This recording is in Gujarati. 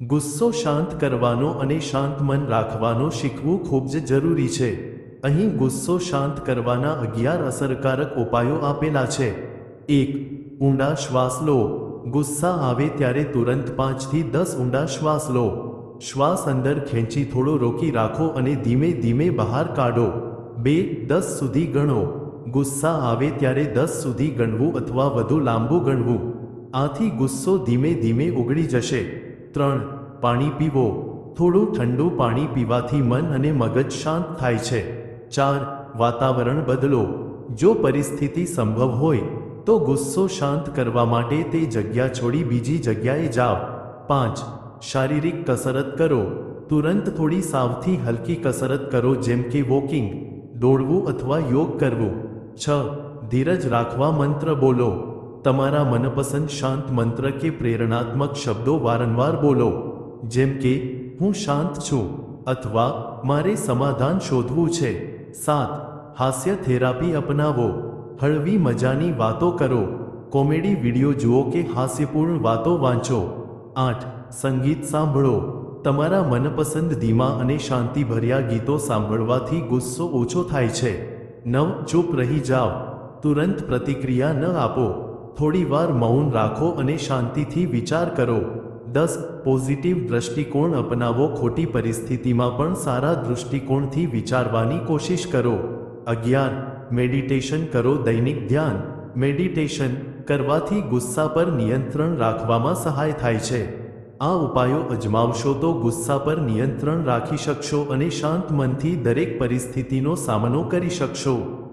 ગુસ્સો શાંત કરવાનો અને શાંત મન રાખવાનો શીખવું ખૂબ જ જરૂરી છે. અહીં ગુસ્સો શાંત કરવાના અગિયાર અસરકારક ઉપાયો આપેલા છે. એક, ઊંડા શ્વાસ લો. ગુસ્સા આવે ત્યારે તુરંત પાંચથી દસ ઊંડા શ્વાસ લો. શ્વાસ અંદર ખેંચી થોડો રોકી રાખો અને ધીમે ધીમે બહાર કાઢો. બે, દસ સુધી ગણો. ગુસ્સા આવે ત્યારે દસ સુધી ગણવું અથવા વધુ લાંબુ ગણવું. આથી ગુસ્સો ધીમે ધીમે ઉગડી જશે. ત્રણ, પાણી પીવો. થોડું ઠંડુ પાણી પીવાથી મન અને મગજ શાંત થાય છે. ચાર, વાતાવરણ બદલો. જો પરિસ્થિતિ સંભવ હોય, તો ગુસ્સો શાંત કરવા માટે તે જગ્યા છોડી બીજી જગ્યાએ જાઓ. પાંચ, શારીરિક કસરત કરો. તુરંત થોડી સાવથી હલકી કસરત કરો, જેમ કે વોકિંગ, દોડવું અથવા યોગ કરવું. છ, ધીરજ રાખવા મંત્ર બોલો. તમારા મનપસંદ શાંત મંત્ર કે પ્રેરણાત્મક શબ્દો વારંવાર બોલો. જેમ કે, હું શાંત છું અથવા, મારે સમાધાન શોધવું છે સાત, હાસ્ય થેરાપી અપનાવો હળવી મજાની વાતો કરો. કોમેડી વિડિયો જુઓ કે હાસ્યપૂર્ણ વાતો વાંચો. આઠ, સંગીત સાંભળો. તમારા મનપસંદ ધીમા અને શાંતિભર્યા ગીતો સાંભળવાથી ગુસ્સો ઓછો થાય છે. નવ, ચૂપ રહી જાઓ તુરંત પ્રતિક્રિયા ન આપો. થોડીવાર મૌન રાખો અને શાંતિથી વિચાર કરો. દસ, પોઝિટિવ દ્રષ્ટિકોણ અપનાવો. ખોટી પરિસ્થિતિમાં પણ સારા દૃષ્ટિકોણથી વિચારવાની કોશિશ કરો. અગિયાર, મેડિટેશન કરો દૈનિક ધ્યાન. મેડિટેશન કરવાથી ગુસ્સા પર નિયંત્રણ રાખવામાં સહાય થાય છે. આ ઉપાયો અજમાવશો તો ગુસ્સા પર નિયંત્રણ રાખી શકશો અને શાંત મનથી દરેક પરિસ્થિતિનો સામનો કરી શકશો.